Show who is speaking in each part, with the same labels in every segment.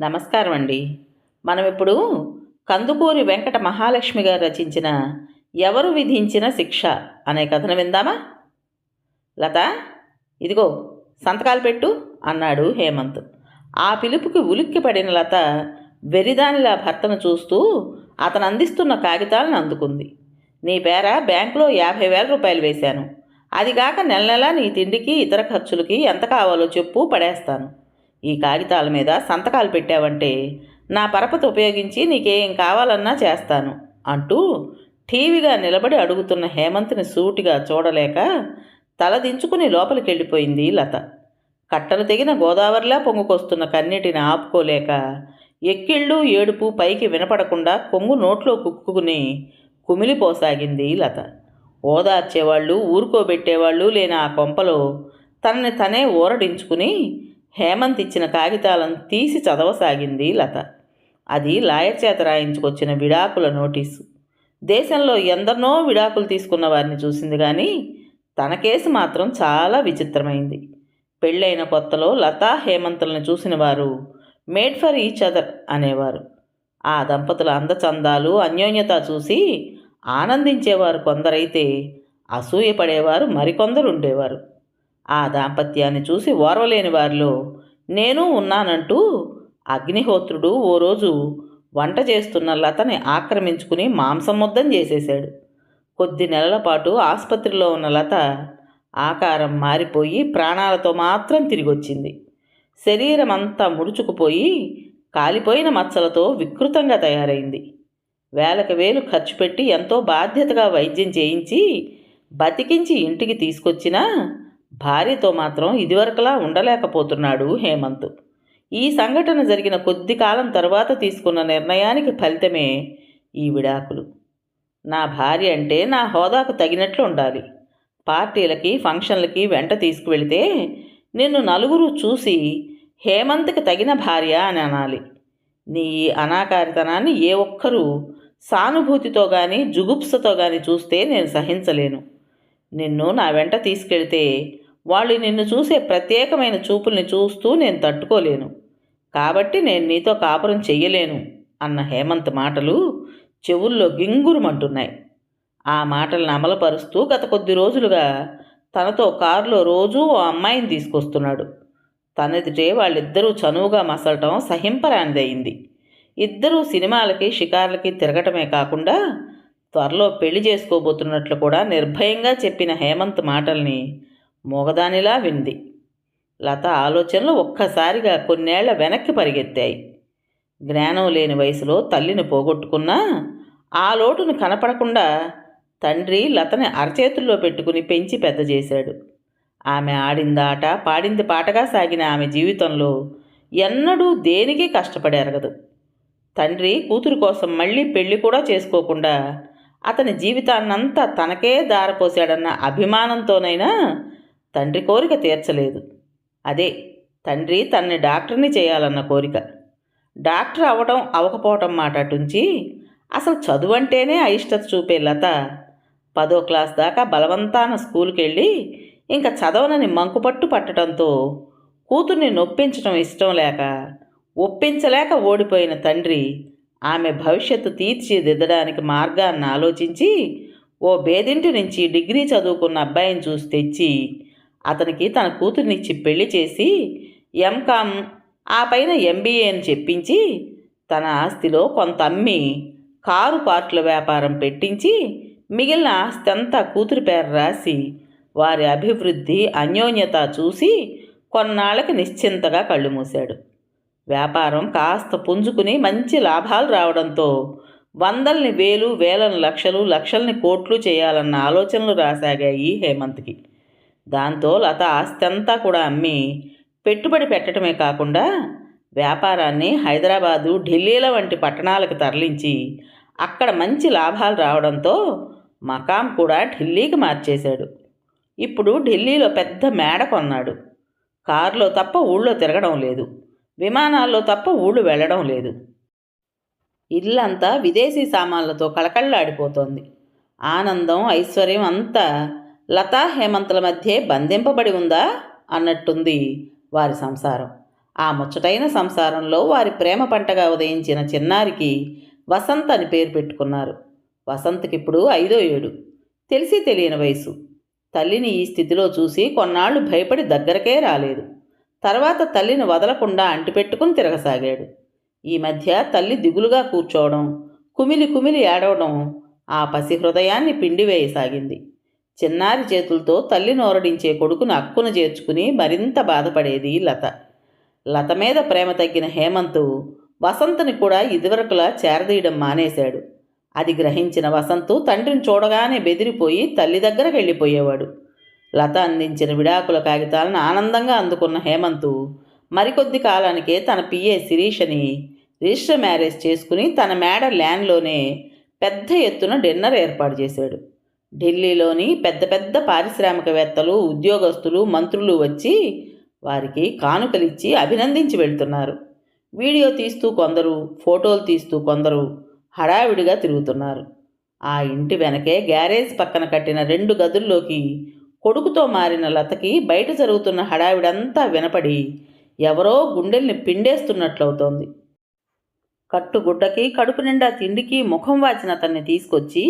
Speaker 1: నమస్కారం అండి మనం ఇప్పుడు కందుకూరి వెంకట మహాలక్ష్మి గారు రచించిన ఎవరు విధించిన శిక్ష అనే కథను విందామా? లత ఇదిగో సంతకాలు పెట్టు అన్నాడు హేమంత్. ఆ పిలుపుకి ఉలిక్కి పడిన లత వెరిదానిలా భర్తను చూస్తూ అతను అందిస్తున్న కాగితాలను అందుకుంది. నీ పేర బ్యాంకులో యాభై వేల రూపాయలు వేశాను. అదిగాక నెల నెల నెలా నీ తిండికి ఇతర ఖర్చులకి ఎంత కావాలో చెప్పు పడేస్తాను. ఈ కాగితాల మీద సంతకాలు పెట్టావంటే నా పరపతి ఉపయోగించి నీకేం కావాలన్నా చేస్తాను అంటూ టీవీగా నిలబడి అడుగుతున్న హేమంత్ని సూటిగా చూడలేక తలదించుకుని లోపలికి వెళ్ళిపోయింది లత. కట్టలు తెగిన గోదావరిలా పొంగుకొస్తున్న కన్నీటిని ఆపుకోలేక ఎక్కిళ్ళు ఏడుపు పైకి వినపడకుండా కొంగు నోట్లో కుక్కుకుని కుమిలిపోసాగింది లత. ఓదార్చేవాళ్ళు ఊరుకోబెట్టేవాళ్ళు లేని ఆ కొంపలో తనని తనే ఊరడించుకుని హేమంత్ ఇచ్చిన కాగితాలను తీసి చదవసాగింది లత. అది లాయర్ చేత రాయించుకొచ్చిన విడాకుల నోటీసు. దేశంలో ఎందరినో విడాకులు తీసుకున్న వారిని చూసింది కానీ తన కేసు మాత్రం చాలా విచిత్రమైంది. పెళ్ళైన కొత్తలో లతా హేమంతులను చూసిన వారు మేడ్ ఫర్ ఈచ్ అదర్ అనేవారు. ఆ దంపతుల అందచందాలు అన్యోన్యత చూసి ఆనందించేవారు కొందరైతే అసూయపడేవారు మరికొందరు ఉండేవారు ఆ దాంపత్యాన్ని చూసి ఓర్వలేని వారిలో నేను ఉన్నానంటూ అగ్నిహోత్రుడు ఓ రోజు వంట చేస్తున్న లతని ఆక్రమించుకుని మాంసం ముద్దం చేసేశాడు. కొద్ది నెలల పాటు ఆసుపత్రిలో ఉన్న లత ఆకారం మారిపోయి ప్రాణాలతో మాత్రం తిరిగొచ్చింది. శరీరం అంతా ముడుచుకుపోయి కాలిపోయిన మచ్చలతో వికృతంగా తయారైంది. వేలకు వేలు ఖర్చు పెట్టి ఎంతో బాధ్యతగా వైద్యం చేయించి బతికించి ఇంటికి తీసుకొచ్చినా భార్యతో మాత్రం ఇదివరకులా ఉండలేకపోతున్నాడు హేమంత్. ఈ సంఘటన జరిగిన కొద్ది కాలం తర్వాత తీసుకున్న నిర్ణయానికి ఫలితమే ఈ విడాకులు. నా భార్య అంటే నా హోదాకు తగినట్లు ఉండాలి. పార్టీలకి ఫంక్షన్లకి వెంట తీసుకువెళితే నిన్ను నలుగురు చూసి హేమంత్కి తగిన భార్య అని అనాలి. నీ ఈ అనాకారితనాన్ని ఏ ఒక్కరూ సానుభూతితో కానీ జుగుప్సతో కానీ చూస్తే నేను సహించలేను. నిన్ను నా వెంట తీసుకెళ్తే వాళ్ళు నిన్ను చూసే ప్రత్యేకమైన చూపుల్ని చూస్తూ నేను తట్టుకోలేను. కాబట్టి నేను నీతో కాపురం చెయ్యలేను అన్న హేమంత్ మాటలు చెవుల్లో గింగురుమంటున్నాయి. ఆ మాటలను అమలుపరుస్తూ గత కొద్ది రోజులుగా తనతో కారులో రోజూ ఓ అమ్మాయిని తీసుకొస్తున్నాడు. తనెదుటే వాళ్ళిద్దరూ చనువుగా మసలటం సహింపరానిదయింది. ఇద్దరూ సినిమాలకి షికార్లకి తిరగటమే కాకుండా త్వరలో పెళ్ళి చేసుకోబోతున్నట్లు కూడా నిర్భయంగా చెప్పిన హేమంత్ మాటల్ని మూగదానిలా వింది. లత ఆలోచనలు ఒక్కసారిగా కొన్నేళ్ళ వెనక్కి పరిగెత్తాయి. జ్ఞానం లేని వయసులో తల్లిని పోగొట్టుకున్నా ఆ లోటును కనపడకుండా తండ్రి లతని అరచేతుల్లో పెట్టుకుని పెంచి పెద్ద చేశాడు. ఆమె ఆడిందాట పాడింది పాటగా సాగిన ఆమె జీవితంలో ఎన్నడూ దేనికి కష్టపడెరగదు తండ్రి కూతురు కోసం మళ్ళీ పెళ్ళి కూడా చేసుకోకుండా అతని జీవితాన్నంతా తనకే దారపోశాడన్న అభిమానంతోనైనా తండ్రి కోరిక తీర్చలేదు. అదే తండ్రి తన్ని డాక్టర్ని చేయాలన్న కోరిక. డాక్టర్ అవ్వటం అవ్వకపోవటం మాట అటుంచి అసలు చదువు అంటేనే అయిష్టత చూపే లత పదో క్లాస్ దాకా బలవంతాన స్కూల్కి వెళ్ళి ఇంకా చదవనని మంకుపట్టు పట్టడంతో కూతుర్ని నొప్పించడం ఇష్టం లేక ఒప్పించలేక ఓడిపోయిన తండ్రి ఆమె భవిష్యత్తు తీర్చిదిద్దడానికి మార్గాన్ని ఆలోచించి ఓ బేదింటి నుంచి డిగ్రీ చదువుకున్న అబ్బాయిని చూసి తెచ్చి అతనికి తన కూతుర్నిచ్చి పెళ్ళి చేసి ఎంకామ్ ఆ పైన ఎంబీఏని చెప్పించి తన ఆస్తిలో కొంత అమ్మి కారు పార్ట్ల వ్యాపారం పెట్టించి మిగిలిన ఆస్తి అంతా కూతురి పేరు రాసి వారి అభివృద్ధి అన్యోన్యత చూసి కొన్నాళ్ళకి నిశ్చింతగా కళ్ళు మూశాడు. వ్యాపారం కాస్త పుంజుకుని మంచి లాభాలు రావడంతో వందల్ని వేలు వేలను లక్షలు లక్షల్ని కోట్లు చేయాలన్న ఆలోచనలు రాసాగాయి హేమంత్కి. దాంతో లత ఆస్తంతా కూడా అమ్మి పెట్టుబడి పెట్టడమే కాకుండా వ్యాపారాన్ని హైదరాబాదు ఢిల్లీల వంటి పట్టణాలకు తరలించి అక్కడ మంచి లాభాలు రావడంతో మకాం కూడా ఢిల్లీకి మార్చేశాడు. ఇప్పుడు ఢిల్లీలో పెద్ద మేడ కొన్నాడు. కారులో తప్ప ఊళ్ళో తిరగడం లేదు. విమానాల్లో తప్ప ఊళ్ళు వెళ్ళడం లేదు. ఇల్లంతా విదేశీ సామాన్లతో కళకళలాడిపోతోంది. ఆనందం ఐశ్వర్యం అంతా లతా హేమంతుల మధ్య బంధింపబడి ఉందా? అన్నట్టుంది వారి సంసారం. ఆ ముచ్చటైన సంసారంలో వారి ప్రేమ పంటగా ఉదయించిన చిన్నారికి వసంత్ అని పేరు పెట్టుకున్నారు. వసంత్కిప్పుడు ఐదో ఏడు. తెలిసి తెలియని వయసు. తల్లిని ఈ స్థితిలో చూసి కొన్నాళ్ళు భయపడి దగ్గరకే రాలేదు. తర్వాత తల్లిని వదలకుండా అంటిపెట్టుకుని తిరగసాగాడు. ఈ మధ్య తల్లి దిగులుగా కూర్చోవడం కుమిలి కుమిలి ఏడవడం ఆ పసి హృదయాన్ని పిండివేయసాగింది చిన్నారి చేతులతో తల్లి నోరడించే కొడుకును అక్కున చేర్చుకుని మరింత బాధపడేది లత. లత మీద ప్రేమ తగ్గిన హేమంతు వసంతుని కూడా ఇదివరకులా చేరదీయడం మానేశాడు. అది గ్రహించిన వసంతు తండ్రిని చూడగానే బెదిరిపోయి తల్లి దగ్గరకు వెళ్ళిపోయేవాడు. లత అందించిన విడాకుల కాగితాలను ఆనందంగా అందుకున్న హేమంతు మరికొద్ది కాలానికే తన పిఏ శిరీషని రిజిస్టర్ మ్యారేజ్ చేసుకుని తన మేడ ల్యాండ్లోనే పెద్ద ఎత్తున డిన్నర్ ఏర్పాటు చేశాడు. ఢిల్లీలోని పెద్ద పెద్ద పారిశ్రామికవేత్తలు ఉద్యోగస్తులు మంత్రులు వచ్చి వారికి కానుకలిచ్చి అభినందించి వెళ్తున్నారు. వీడియో తీస్తూ కొందరు ఫోటోలు తీస్తూ కొందరు హడావిడిగా తిరుగుతున్నారు. ఆ ఇంటి వెనకే గ్యారేజ్ పక్కన కట్టిన రెండు గదుల్లోకి కొడుకుతో మారిన లతకి బయట జరుగుతున్న హడావిడంతా వినపడి ఎవరో గుండెల్ని పిండేస్తున్నట్లవుతోంది. కట్టుగుడ్డకి కడుపు నిండా తిండికి ముఖం వాచిన అతన్ని తీసుకొచ్చి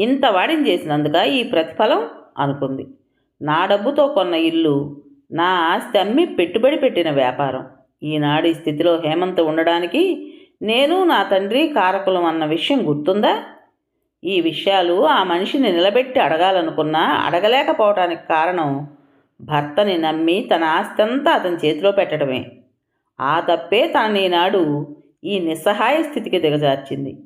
Speaker 1: ఇంత వాడిని చేసినందుక ఈ ప్రతిఫలం అనుకుంది. నా డబ్బుతో కొన్న ఇల్లు నా ఆస్తి అమ్మి పెట్టుబడి పెట్టిన వ్యాపారం. ఈనాడు స్థితిలో హేమంత్ ఉండడానికి నేను నా తండ్రి కారకులం అన్న విషయం గుర్తుందా? ఈ విషయాలు ఆ మనిషిని నిలబెట్టి అడగాలనుకున్నా అడగలేకపోవటానికి కారణం భర్తని నమ్మి తన ఆస్తి అంతా అతని చేతిలో పెట్టడమే. ఆ తప్పే తనని ఈనాడు ఈ నిస్సహాయ స్థితికి దిగజార్చింది.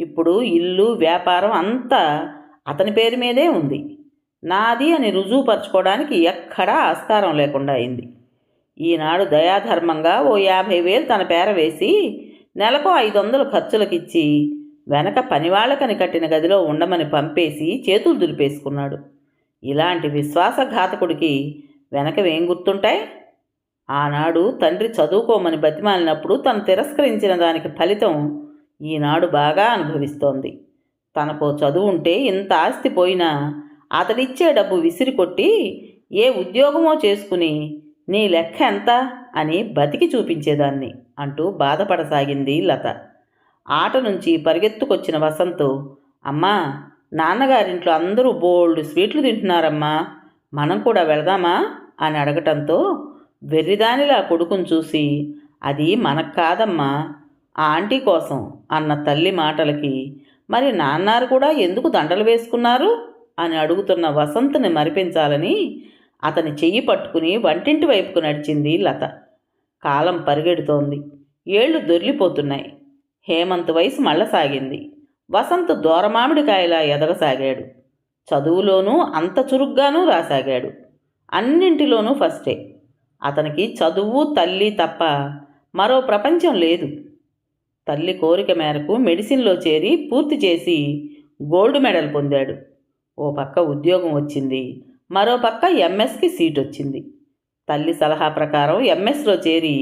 Speaker 1: ఇప్పుడు ఇల్లు వ్యాపారం అంతా అతని పేరు మీదే ఉంది. నాది అని రుజువుపరచుకోవడానికి ఎక్కడా ఆస్కారం లేకుండా అయింది. ఈనాడు దయాధర్మంగా ఓ యాభై వేలు తన పేర వేసి నెలకు ఐదు వందలు ఖర్చులకిచ్చి వెనక పనివాళ్ళకని కట్టిన గదిలో ఉండమని పంపేసి చేతులు దులిపేసుకున్నాడు. ఇలాంటి విశ్వాసఘాతకుడికి వెనకవేం గుర్తుంటాయి? ఆనాడు తండ్రి చదువుకోమని బతిమాలినప్పుడు తను తిరస్కరించిన దానికి ఫలితం ఈనాడు బాగా అనుభవిస్తోంది. తనకో చదువు ఉంటే ఇంత ఆస్తి పోయినా అతడిచ్చే డబ్బు విసిరి కొట్టి ఏ ఉద్యోగమో చేసుకుని నీ లెక్క ఎంత అని బతికి చూపించేదాన్ని అంటూ బాధపడసాగింది లత. ఆట నుంచి పరిగెత్తుకొచ్చిన వసంత్ అమ్మా నాన్నగారింట్లో అందరూ బోల్డ్ స్వీట్లు తింటున్నారమ్మా మనం కూడా వెళదామా అని అడగటంతో వెర్రిదానిలా కొడుకుని చూసి అది మనకు కాదమ్మా ఆ ఆంటీ కోసం అన్న తల్లి మాటలకి మరి నాన్నారు కూడా ఎందుకు దండలు వేసుకున్నారు? అని అడుగుతున్న వసంత్ని మరిపించాలని అతని చెయ్యి పట్టుకుని వంటింటి వైపుకు నడిచింది లత. కాలం పరిగెడుతోంది. ఏళ్ళు దొర్లిపోతున్నాయి. హేమంత్ వయసు మళ్ళసాగింది. వసంత్ దూరమామిడికాయలా ఎదగసాగాడు. చదువులోనూ అంత చురుగ్గానూ రాసాగాడు. అన్నింటిలోనూ ఫస్టే. అతనికి చదువు తల్లి తప్ప మరో ప్రపంచం లేదు. తల్లి కోరిక మేరకు మెడిసిన్లో చేరి పూర్తి చేసి గోల్డ్ మెడల్ పొందాడు. ఓ పక్క ఉద్యోగం వచ్చింది. మరో పక్క ఎంఎస్కి సీట్ వచ్చింది. తల్లి సలహా ప్రకారం ఎంఎస్లో చేరి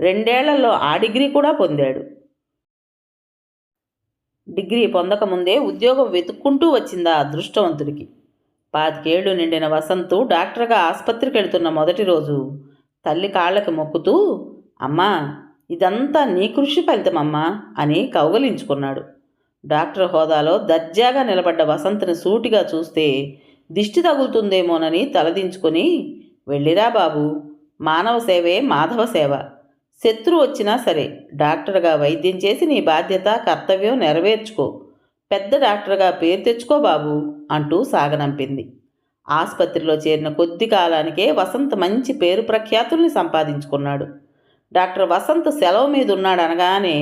Speaker 1: రెండేళ్ళలో ఆ డిగ్రీ కూడా పొందాడు. డిగ్రీ పొందకముందే ఉద్యోగం వెతుక్కుంటూ వచ్చిందా అదృష్టవంతుడికి. పాతికేళ్ళు నిండిన వసంతు డాక్టర్గా ఆసుపత్రికి వెళ్తున్న మొదటి రోజు తల్లి కాళ్ళకి మొక్కుతూ అమ్మా ఇదంతా నీ కృషి ఫలితమమ్మా అని కౌగలించుకున్నాడు. డాక్టర్ హోదాలో దర్జాగా నిలబడ్డ వసంత్ని సూటిగా చూస్తే దిష్టి తగులుతుందేమోనని తలదించుకొని వెళ్ళిరా బాబు మానవ సేవే మాధవ సేవ. శత్రు వచ్చినా సరే డాక్టర్గా వైద్యం చేసి నీ బాధ్యత కర్తవ్యం నెరవేర్చుకో. పెద్ద డాక్టర్గా పేరు తెచ్చుకో బాబు అంటూ సాగనంపింది. ఆసుపత్రిలో చేరిన కొద్ది కాలానికే వసంత్ మంచి పేరు ప్రఖ్యాతుల్ని సంపాదించుకున్నాడు. డాక్టర్ వసంత్ సెలవు మీద ఉన్నాడు అనగానే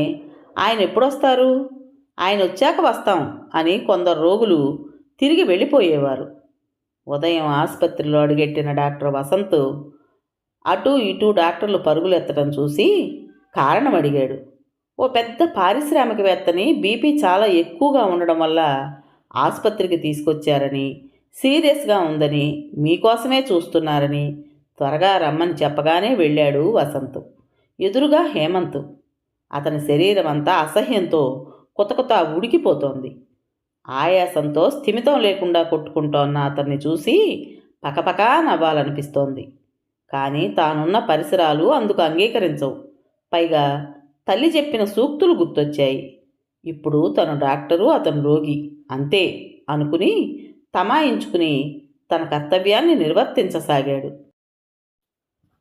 Speaker 1: ఆయన ఎప్పుడొస్తారు? ఆయన వచ్చాక వస్తాం అని కొందరు రోగులు తిరిగి వెళ్ళిపోయేవారు. ఉదయం ఆసుపత్రిలో అడుగెట్టిన డాక్టర్ వసంత్ అటు ఇటు డాక్టర్లు పరుగులెత్తడం చూసి కారణం అడిగాడు ఓ పెద్ద పారిశ్రామికవేత్తని బీపీ చాలా ఎక్కువగా ఉండడం వల్ల ఆసుపత్రికి తీసుకొచ్చారని సీరియస్గా ఉందని మీకోసమే చూస్తున్నారని త్వరగా రమ్మని చెప్పగానే వెళ్ళాడు వసంత్. ఎదురుగా హేమంత్. అతని శరీరం అంతా అసహ్యంతో కొత్త కొత్త ఉడికిపోతోంది. ఆయాసంతో స్థిమితం లేకుండా కొట్టుకుంటోన్న అతన్ని చూసి పకపకా నవ్వాలనిపిస్తోంది. కానీ తానున్న పరిసరాలు అందుకు అంగీకరించవు. పైగా తల్లి చెప్పిన సూక్తులు గుర్తొచ్చాయి. ఇప్పుడు తను డాక్టరు అతను రోగి. అంతే అనుకుని తమాయించుకుని తన కర్తవ్యాన్ని నిర్వర్తించసాగాడు.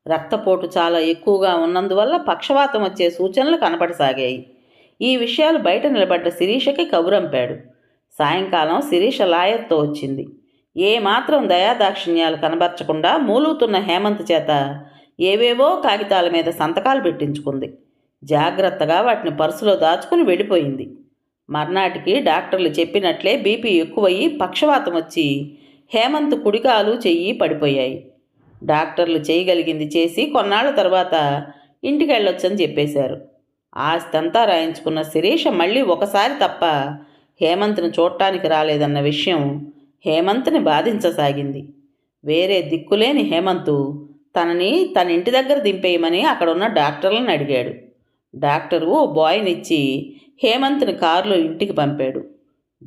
Speaker 1: రక్తపోటు చాలా ఎక్కువగా ఉన్నందువల్ల పక్షవాతం వచ్చే సూచనలు కనపడసాగాయి. ఈ విషయాలు బయట నిలబడ్డ శిరీషకి కబురంపాడు. సాయంకాలం శిరీష లాయర్తో వచ్చింది. ఏ మాత్రం దయాదాక్షిణ్యాలు కనబరచకుండా మూలుగుతున్న హేమంత్ చేత ఏవేవో కాగితాల మీద సంతకాలు పెట్టించుకుంది. జాగ్రత్తగా వాటిని పర్సులో దాచుకుని వెళ్ళిపోయింది. మర్నాటికి డాక్టర్లు చెప్పినట్లే బీపీ ఎక్కువయ్యి పక్షవాతం వచ్చి హేమంత్ కుడికాలు చెయ్యి పడిపోయాయి. డాక్టర్లు చేయగలిగింది చేసి కొన్నాళ్ళ తర్వాత ఇంటికి వెళ్ళొచ్చని చెప్పేశారు. ఆస్తంతా రాయించుకున్న శిరీష మళ్ళీ ఒకసారి తప్ప హేమంత్ని చూడటానికి రాలేదన్న విషయం హేమంత్ని బాధించసాగింది. వేరే దిక్కులేని హేమంతు తనని తన ఇంటి దగ్గర దింపేయమని అక్కడున్న డాక్టర్లను అడిగాడు. డాక్టరు ఓ బాయ్నిచ్చి హేమంత్ని కారులో ఇంటికి పంపాడు.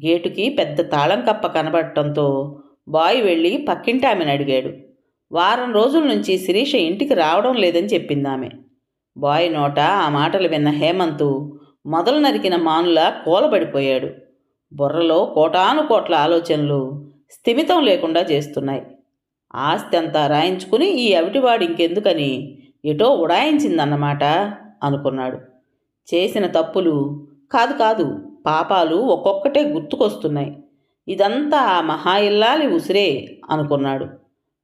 Speaker 1: గేటుకి పెద్ద తాళం కప్ప కనబడటంతో బాయ్ వెళ్ళి పక్కింటి ఆమెను అడిగాడు. వారం రోజుల నుంచి శిరీష ఇంటికి రావడం లేదని చెప్పిందామె బాయ్ నోట ఆ మాటలు విన్న హేమంతు మొదలు నరికిన మానులా కూలబడిపోయాడు. బుర్రలో కోటాను కోట్ల ఆలోచనలు స్థిమితం లేకుండా చేస్తున్నాయి. ఆస్తి అంతా రాయించుకుని ఈ అవిటివాడు ఇంకెందుకని ఎటో ఉడాయించిందన్నమాట అనుకున్నాడు. చేసిన తప్పులు కాదు కాదు పాపాలు ఒక్కొక్కటే గుర్తుకొస్తున్నాయి. ఇదంతా ఆ మహా ఇల్లాలి ఉసిరే అనుకున్నాడు.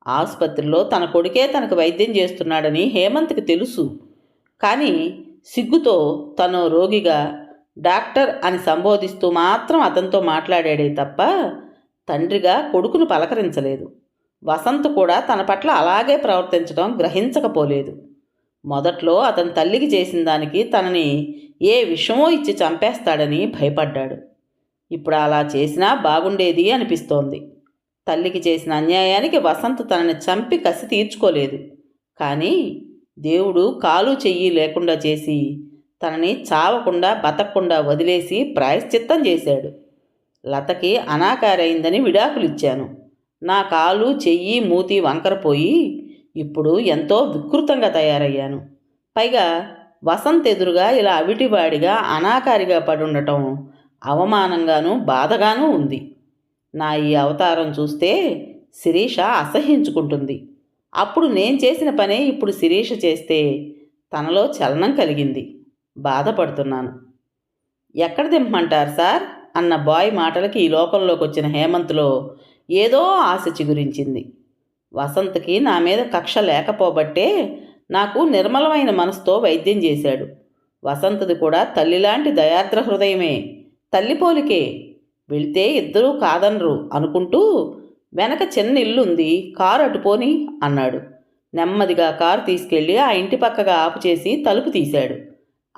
Speaker 1: ఆసుపత్రిలో తన కొడుకే తనకు వైద్యం చేస్తున్నాడని హేమంత్కి తెలుసు. కానీ సిగ్గుతో తను రోగిగా డాక్టర్ అని సంబోధిస్తూ మాత్రం అతనితో మాట్లాడాడే తప్ప తండ్రిగా కొడుకును పలకరించలేదు. వసంత్ కూడా తన పట్ల అలాగే ప్రవర్తించడం గ్రహించకపోలేదు. మొదట్లో అతని తల్లికి చేసిన దానికి తనని ఏ విషమో ఇచ్చి చంపేస్తాడని భయపడ్డాడు. ఇప్పుడు అలా చేసినా బాగుండేది అనిపిస్తోంది. తల్లికి చేసిన అన్యాయానికి వసంత్ తనని చంపి కసి తీర్చుకోలేదు. కానీ దేవుడు కాలు చెయ్యి లేకుండా చేసి తనని చావకుండా బతకకుండా వదిలేసి ప్రాయశ్చిత్తం చేశాడు. లతకి అనాకారైందని విడాకులిచ్చాను. నా కాలు చెయ్యి మూతి వంకరపోయి ఇప్పుడు ఎంతో వికృతంగా తయారయ్యాను. పైగా వసంత్ ఎదురుగా ఇలా అవిటివాడిగా అనాకారిగా పడుండటం అవమానంగాను బాధగానూ ఉంది. నా ఈ అవతారం చూస్తే శిరీష అసహించుకుంటుంది అప్పుడు నేను చేసిన పనే ఇప్పుడు శిరీష చేస్తే తనలో చలనం కలిగింది. బాధపడుతున్నాను. ఎక్కడ దింపమంటారు సార్? అన్న బాయ్ మాటలకి ఈ లోకంలోకి వచ్చిన హేమంత్లో ఏదో ఆశ చిగురించింది. వసంత్కి నా మీద కక్ష లేకపోబట్టే నాకు నిర్మలమైన మనసుతో వైద్యం చేశాడు. వసంతది కూడా తల్లిలాంటి దయార్ద్ర హృదయమే. తల్లిపోలికే వెళితే ఇద్దరూ కాదనరు అనుకుంటూ వెనక చిన్న ఇల్లుంది కారు అటుపోని అన్నాడు. నెమ్మదిగా కారు తీసుకెళ్ళి ఆ ఇంటి పక్కగా ఆపు చేసి తలుపు తీశాడు.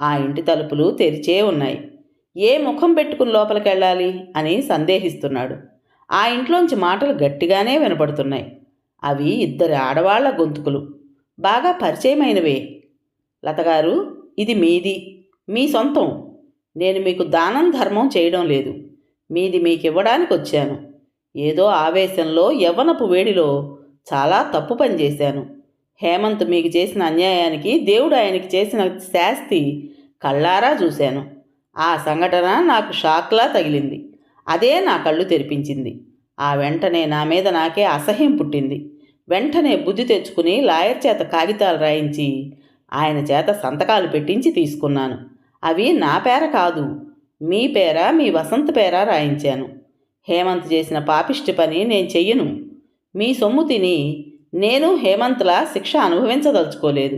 Speaker 1: ఆ ఇంటి తలుపులు తెరిచే ఉన్నాయి. ఏ ముఖం పెట్టుకుని లోపలికి వెళ్ళాలి అని సందేహిస్తున్నాడు. ఆ ఇంట్లోంచి మాటలు గట్టిగానే వినపడుతున్నాయి. అవి ఇద్దరి ఆడవాళ్ళ గొంతుకులు. బాగా పరిచయమైనవే. లతగారు ఇది మీది. మీ సొంతం. నేను మీకు దానం ధర్మం చేయడం లేదు. మీది మీకివ్వడానికి వచ్చాను. ఏదో ఆవేశంలో యవ్వనపు వేడిలో చాలా తప్పు పని చేశాను. హేమంత్ మీకు చేసిన అన్యాయానికి దేవుడు ఆయనకి చేసిన శాస్తి కళ్ళారా చూశాను. ఆ సంఘటన నాకు షాక్లా తగిలింది. అదే నా కళ్ళు తెరిపించింది. ఆ వెంటనే నా మీద నాకే అసహ్యం పుట్టింది. వెంటనే బుద్ధి తెచ్చుకుని లాయర్ చేత కాగితాలు రాయించి ఆయన చేత సంతకాలు పెట్టించి తీసుకున్నాను. అవి నా పేర కాదు. మీ పేర మీ వసంత పేర రాయించాను. హేమంత్ చేసిన పాపిష్టి పని నేను చెయ్యను. మీ సొమ్ము తిని నేను హేమంత్లా శిక్ష అనుభవించదలుచుకోలేదు.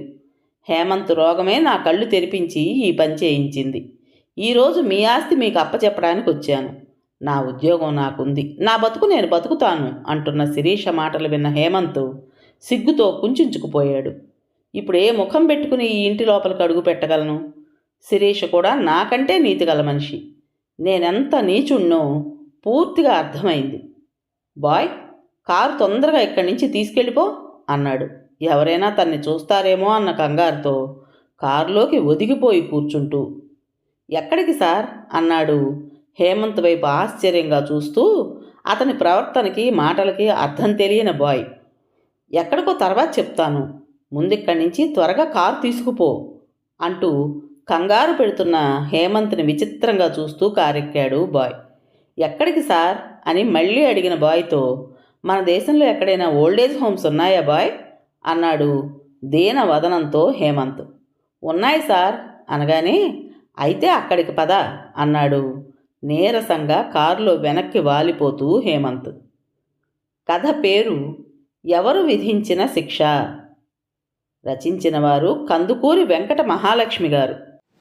Speaker 1: హేమంత్ రోగమే నా కళ్ళు తెరిపించి ఈ పని చేయించింది. ఈరోజు మీ ఆస్తి మీకు అప్పచెప్పడానికి వచ్చాను. నా ఉద్యోగం నాకుంది. నా బతుకు నేను బతుకుతాను అంటున్న శిరీష మాటలు విన్న హేమంత్ సిగ్గుతో కుంచుకుపోయాడు. ఇప్పుడు ఏ ముఖం పెట్టుకుని ఈ ఇంటి లోపలికి అడుగు పెట్టగలను? శిరీష కూడా నాకంటే నీతిగల మనిషి. నేనెంత నీచుణ్ణో పూర్తిగా అర్థమైంది. బాయ్ కారు తొందరగా ఇక్కడి నుంచి తీసుకెళ్ళిపో అన్నాడు. ఎవరైనా తన్ని చూస్తారేమో అన్న కంగారుతో కారులోకి ఒదిగిపోయి కూర్చుంటూ. ఎక్కడికి సార్? అన్నాడు హేమంత్ వైపు ఆశ్చర్యంగా చూస్తూ అతని ప్రవర్తనకి మాటలకి అర్థం తెలియని బాయ్. ఎక్కడికో తర్వాత చెప్తాను. ముందిక్కడి నుంచి త్వరగా కారు తీసుకుపో అంటూ కంగారు పెడుతున్న హేమంత్ని విచిత్రంగా చూస్తూ కారెక్కాడు బాయ్. ఎక్కడికి సార్? అని మళ్ళీ అడిగిన బాయ్తో మన దేశంలో ఎక్కడైనా ఓల్డేజ్ హోమ్స్ ఉన్నాయా బాయ్? అన్నాడు దీన వదనంతో హేమంత్. ఉన్నాయి సార్ అనగానే అయితే అక్కడికి పద అన్నాడు నీరసంగా కారులో వెనక్కి వాలిపోతూ హేమంత్. కథ పేరు ఎవరు విధించిన శిక్ష? రచించిన వారు కందుకూరి వెంకట మహాలక్ష్మి గారు.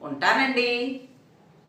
Speaker 1: ఉంటానండి.